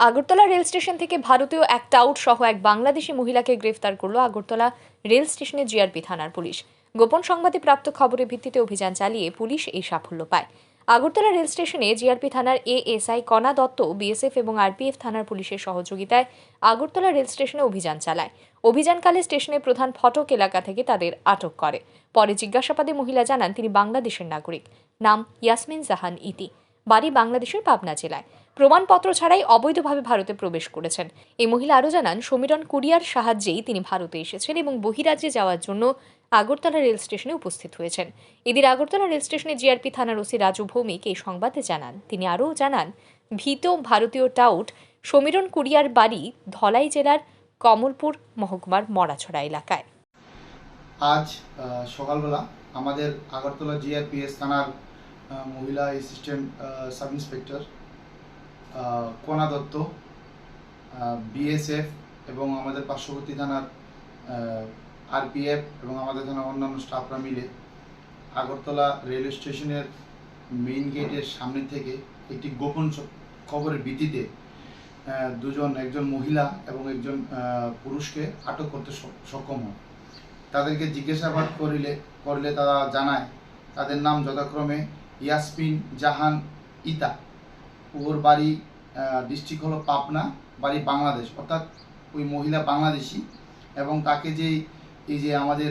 Agartala rail station থেকে ভারতীয় এক টাউট সহ এক বাংলাদেশি মহিলাকে গ্রেফতার করল আগরতলা রেল স্টেশনের জিআরপি থানার পুলিশ। গোপন সংবাদে প্রাপ্ত খবরের ভিত্তিতে অভিযান চালিয়ে পুলিশ এই সাফল্য পায়। আগরতলা রেল স্টেশনে জিআরপি থানার এএসআই কণা দত্ত, বিএসএফ এবং আরপিএফ থানার পুলিশের সহযোগিতায় আগরতলা রেল স্টেশনে অভিযান চালায়। অভিযানকালে স্টেশনের প্রধান ফটক এলাকা থেকে তাদের আটক করে। পরে জিজ্ঞাসাবাদে মহিলা জানান, তিনি বাংলাদেশের নাগরিক। নাম ইয়াসমিন জাহান ইতি। বাড়ি বাংলাদেশের পাবনা জেলায়। প্রমাণপত্র ছাড়াই অবৈধভাবে ভারতে প্রবেশ করেছেন। এই মহিলা আরও জানান, সমীরণ কুরিয়ার সাহায্যেই তিনি ভারতে এসেছেন এবং বহিরাজ্যে যাওয়ার জন্য আগরতলা রেল স্টেশনে উপস্থিত হয়েছেন। এদিন আগরতলা রেল স্টেশনে জিআরপি থানার ওসি রাজু ভৌমিক এই সংবাদে জানান। তিনি আরও জানান, ভীত ভারতীয় টাউট, সমীরণ কুরিয়ার বাড়ি ধলাই জেলার কমলপুর মহকুমার মরাছড়া এলাকায়। আজ সকালবেলা আমাদের আগরতলা জিআরপিএস থানার মহিলা অ্যাসিস্ট্যান্ট সাব ইন্সপেক্টর কণা দত্ত বিএসএফ এবং আমাদের পার্শ্ববর্তী থানার আরপিএফ এবং আমাদের থানার অন্যান্য স্টাফরা মিলে আগরতলা রেলওয়ে স্টেশনের মেইন গেটের সামনে থেকে একটি গোপন খবরের ভিত্তিতে দুজন একজন মহিলা এবং একজন পুরুষকে আটক করতে সক্ষম হয় তাদেরকে জিজ্ঞাসাবাদ করিলে, করলে তারা জানায় তাদের নাম যথাক্রমে ইয়াসমিন জাহান ইতা। ওর বাড়ি ডিস্ট্রিক্ট হলো পাবনা, বাড়ি বাংলাদেশ। অর্থাৎ ওই মহিলা বাংলাদেশি এবং তাকে যে এই যে আমাদের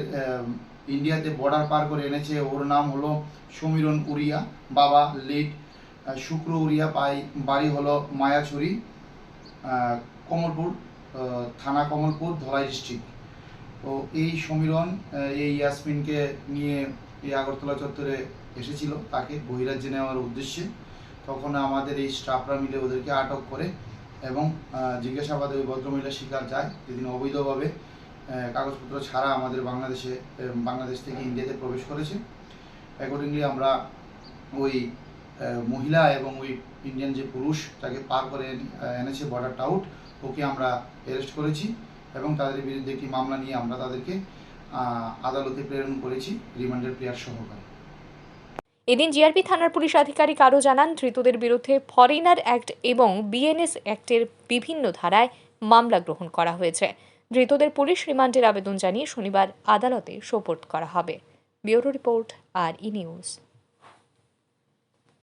ইন্ডিয়াতে বর্ডার পার করে এনেছে, ওর নাম হলো সমীরণ উড়িয়া বাবা লেট শুক্র উড়িয়া পাই, বাড়ি হলো মায়াছড়ি কমলপুর থানা কমলপুর, ধলাই ডিস্ট্রিক্ট তো এই সমীরণ এই ইয়াসমিনকে নিয়ে এই আগরতলা চত্বরে এসেছিল তাকে বহিরাজ্যে নেওয়ার উদ্দেশ্যে। তখন আমাদের এই স্টাফরা মিলে ওদেরকে আটক করে এবং জিজ্ঞাসাবাদে ওই ভদ্রমহিলা শিকার যায়। যে তিনি অবৈধভাবে কাগজপত্র ছাড়া আমাদের বাংলাদেশে বাংলাদেশ থেকে ইন্ডিয়াতে প্রবেশ করেছে। অ্যাকর্ডিংলি আমরা ওই মহিলা এবং ওই ইন্ডিয়ান যে পুরুষ, তাকে পার করে এনেছে বর্ডার আউট ওকে আমরা অ্যারেস্ট করেছি এবং তাদের বিরুদ্ধে একটি মামলা নিয়ে আমরা তাদেরকে আদালতে প্রেরণ করেছি, রিমান্ডের প্লেয়ার সহকারে। এদিন জিআরপি থানার পুলিশ আধিকারিক আরও জানান, ধৃতদের বিরুদ্ধে ফরেনার অ্যাক্ট এবং বিএনএস অ্যাক্টের বিভিন্ন ধারায় মামলা গ্রহণ করা হয়েছে। ধৃতদের পুলিশ রিমান্ডের আবেদন জানিয়ে শনিবার আদালতে সোপর্দ করা হবে। ব্যুরো রিপোর্ট, আর ই নিউজ।